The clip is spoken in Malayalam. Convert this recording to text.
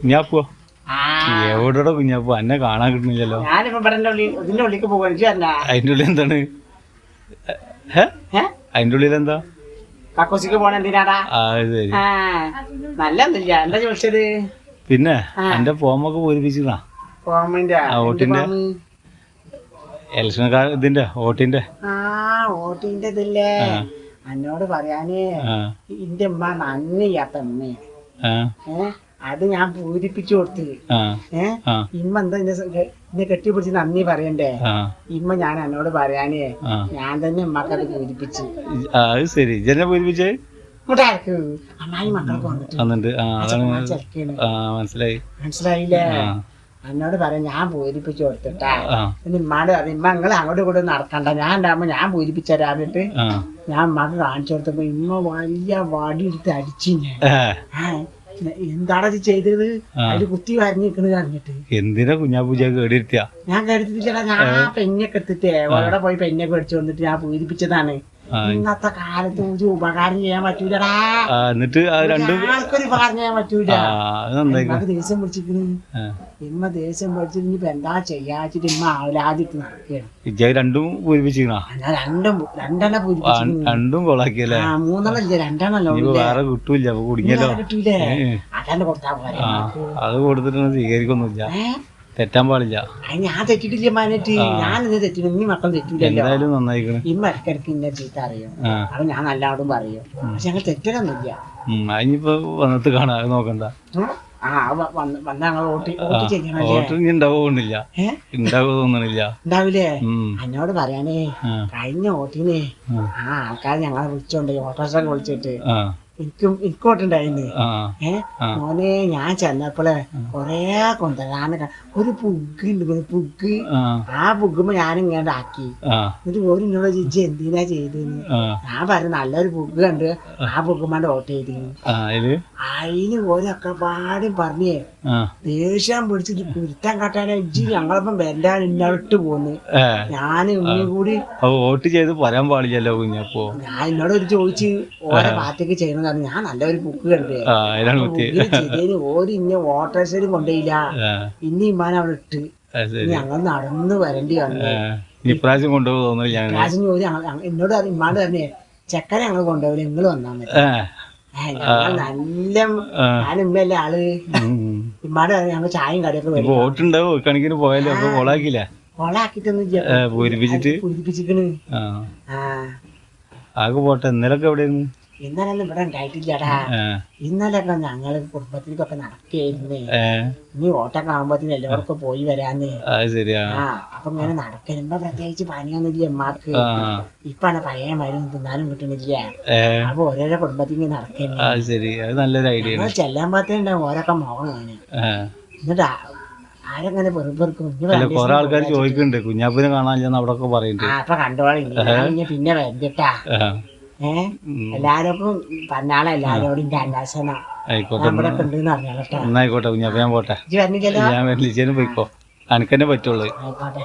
കുഞ്ഞാപ്പോ ആ. എവിടെയോ കുഞ്ഞാപ്പോ എന്നെ കാണാൻ കിട്ടുന്നില്ലല്ലോ. അതിന്റെ ഉള്ളിൽ എന്താണ്? അതിന്റെ ഉള്ളിൽ എന്താ? കക്കോസിക്ക് പോണ എന്തിനാടാ? നല്ലൊന്നുമില്ല എന്താ ചോദിച്ചത്? പിന്നെ. എന്റെ ഫോമൊക്കെ ആ, വോട്ടിന്റെ? ഇലക്ഷൻ ഇതിന്റെ വോട്ടിന്റെ. വോട്ടിന്റെ ഇതില്ലേ. എന്നോട് പറയാനേ ഇന്റെ ഉമ്മ ഉമ്മയാണ് ആ. അത് ഞാൻ പൂരിപ്പിച്ചു കൊടുത്ത്. ഏഹ് ഇമ്മ എന്താ എന്നെ കെട്ടിപ്പിടിച്ച് നന്ദി പറയണ്ടേ? ഇമ്മ ഞാൻ എന്നോട് പറയാനേ ഞാൻ തന്നെ ഉമ്മക്കത് പൂരിപ്പിച്ച്. അത് ശരി. ഇജെന്നെ പൂരിപ്പിച്ചേ? അമ്മായി മക്കളൊക്കെ വന്നിട്ട് മനസ്സിലായി. മനസ്സിലായില്ലേ? എന്നോട് പറയാം ഞാൻ പൂരിപ്പിച്ചു കൊടുത്തിട്ടാ. നിമ്മാട് ഇമ്മ നിങ്ങൾ അങ്ങോട്ടും ഇങ്ങോട്ടും നടക്കണ്ട. ഞാൻ ഉണ്ടാകുമ്പോ ഞാൻ പൂരിപ്പിച്ചു രാവിലെ ഞാൻ ഉമ്മാക്ക് കാണിച്ചു കൊടുത്തപ്പോ ഇമ്മ വലിയ വടി എടുത്ത് അടിച്ചു ഞാൻ ഏ, ആ, എന്താണ് ഇത് ചെയ്തത്? അതിൽ അതിൽ കുത്തി വരഞ്ഞിരിക്കണത് അറിഞ്ഞിട്ട് എന്തിനാ കുഞ്ഞാപ്പൂജ കേടിയിരുത്തിയ ഞാൻ കരുതിട്ടില്ലടാ ഞാൻ പെഞ്ഞൊക്കെ എടുത്തിട്ട് അവിടെ പോയി പെണ്ണൊക്കെ അടിച്ചു വന്നിട്ട് ഞാൻ പൂരിപ്പിച്ചതാണ്. ഇന്നത്തെ കാലത്ത് ഒരു ഉപകാരം ചെയ്യാൻ പറ്റൂലടാ. എന്നിട്ട് രണ്ടും ആൾക്കൊരു ഉപകാരം ചെയ്യാൻ പറ്റൂല. നമുക്ക് ദേശം ദേഷ്യം പിടിച്ചിക്കണ് ഇമ്മ ദേഷ്യം പിടിച്ചിട്ട് ഇനിയിപ്പോ എന്താ ചെയ്യാച്ചിട്ട് ഇമ്മ ആവലാതിട്ട് നടക്കുകയാണ്. രണ്ടും പൂരിപ്പിച്ചിക്കണോ ഞാൻ രണ്ടും രണ്ടെണ്ണം പൂരിപ്പിച്ചു രണ്ടും കൊളാക്കിയല്ലേ? മൂന്നെണ്ണം ഇല്ല രണ്ടെണ്ണല്ലോ വേറെ കിട്ടൂല കുടുങ്ങിയല്ലോ. കിട്ടൂലേ? അതന്നെ കൊടുത്താ പോരാ അത് കൊടുത്തിട്ടൊന്നും സ്വീകരിക്കൊന്നുമില്ല. തെറ്റാൻ പാടില്ല. ഞാൻ തെറ്റിട്ടില്ല മാനേറ്റ് ഞാനിത് തെറ്റില്ല ഇനി മക്കൾ തെറ്റില്ല. എന്തായാലും നന്നായിക്കണ്. ഇമ്മ ഇടയ്ക്കിടയ്ക്ക് ഇന്നെ ചീത്ത അറിയും. അപ്പൊ ഞാൻ നല്ലവണ്ണം പറയും. പക്ഷെ ഞങ്ങൾ തെറ്റലൊന്നുമില്ല. അതിനിപ്പോ വന്നിട്ട് കാണാ നോക്കണ്ട. ആ വന്ന് ഞങ്ങൾ ചെയ്യണല്ലേ ഉണ്ടാവുന്നില്ല ഉണ്ടാവില്ലേ? എന്നോട് പറയാനേ കഴിഞ്ഞ ഓട്ടിനെ ആ. ആൾക്കാർ ഞങ്ങളെ വിളിച്ചോണ്ട് ഓട്ടോറിക്ഷ വിളിച്ചിട്ട് എനിക്കും എനിക്ക് വോട്ടുണ്ടായിന്ന് ഏഹ് ഏ. മോനെ ഞാൻ ചെന്നപ്പോളെ കൊറേ കൊണ്ടുവരാൻ ഒരു പുഗ് ഉണ്ട് ഒരു പുഗ് ആ. പുഗ്ഗുമ്പോ ഞാൻ ഇങ്ങോട്ട് ആക്കി എന്നിട്ട് ഓര് ഇന്നോട് ചോദിച്ചു എന്തിനാ ചെയ്തെന്ന്? ഞാൻ പറഞ്ഞു നല്ലൊരു പുഗ് കണ്ട് ആ പുഗ്ഗുമാണ്ട് വോട്ട് ചെയ്തിരുന്നു അതിന് ഓരൊക്കെ പാടും പറഞ്ഞേ ദേഷ്യം പിടിച്ചിട്ട് കുരുത്താൻ കട്ടാനെ ഇജ്ജി ഞങ്ങളിപ്പം വരണ്ടാൻ ഇന്നോട്ട് പോന്ന്. ഞാൻ ഉമ്മി കൂടി വോട്ട് ചെയ്ത് പറയാൻ പാടില്ലല്ലോ കുഞ്ഞപ്പോ. ഞാൻ എന്നോട് ഒരു ചോദിച്ച് ഓരോ പാർട്ടിക്ക് ചെയ്യണമെന്ന് പറഞ്ഞു ഞാൻ നല്ലൊരു ബുക്ക് കണ്ടേ. ചെയ്തതിന് ഓര് ഇന്ന വോട്ടേഴ്സിലും കൊണ്ടുപോയില്ല ഇന്ന് ഇനി ഇമ്മാൻ അവിടെ ഇട്ട്. ഞങ്ങൾ നടന്നു വരേണ്ടി വന്നു. ഇപ്രാവശ്യം കൊണ്ടുപോകും തോന്നില്ല ഞങ്ങൾ രാജൻ ചോദി എന്നോട് ഇമ്മാണ്ട് പറഞ്ഞേ ചെക്കനെ ഞങ്ങൾ കൊണ്ടുപോകില്ല നിങ്ങൾ വന്നാൽ മതി. നല്ല ഞാനിമ്മല്ല ആൾ. ഇമ്മാണ്ട് പറഞ്ഞു ഞങ്ങൾ ചായയും കടയൊക്കെ വോട്ടുണ്ടാവും കണക്കിന് പോയാലോ കൊളാക്കില്ല കൊളാക്കിട്ടൊന്നും പൂരിപ്പിച്ചിട്ട്? പൂരിപ്പിച്ചിക്കണ്. ആകെ പോട്ടെ. ഇന്നലൊക്കെ എവിടെയായിരുന്നു? ഇന്നലെ ഇവിടെ ഉണ്ടായിട്ടില്ലടാ. ഇന്നലെ ഇന്നലെയൊക്കെ ഞങ്ങൾ കുടുംബത്തിലേക്കൊക്കെ നടക്കായിരുന്നേ ഇനി ഓട്ടൊക്കെ ആകുമ്പോഴത്തേന് എല്ലാവർക്കും പോയി വരാന്ന്. ആ അപ്പൊ ഇങ്ങനെ നടക്കരുമ്പോ പ്രത്യേകിച്ച് പനിയൊന്നുമില്ല അമ്മയ്ക്ക് ആ. ഇപ്പാണ് പഴയ മരുന്ന് തിന്നാനും കിട്ടണില്ല. ഏ. അപ്പൊ ഓരോരോ കുടുംബത്തിൽ ഇങ്ങനെ നടക്കുന്നു അത് ശരി. അത് നല്ലൊരു ഐഡിയ ചെല്ലാൻ പാത്തുണ്ടാവും ഓരോക്കെ ഏ. എന്നിട്ട് കൊറേ ആൾക്കാർ ചോദിക്കുന്നുണ്ട്. കുഞ്ഞാപ്പിനെ കാണാനില്ലെന്ന് അവിടെ ഒക്കെ പറയുന്നുണ്ട് പിന്നെ വരണ്ടിട്ടാ. എല്ലാവർക്കും പറഞ്ഞാളെ എല്ലാരോടും അന്വേഷണ ആയിക്കോട്ടെ. ഞാൻ എന്നായിക്കോട്ടെ കുഞ്ഞാപ്പ പോട്ടെ. ഞാൻ പോയിക്കോ. അനക്കന്നെ പറ്റുള്ളൂ. ആയിക്കോട്ടെ.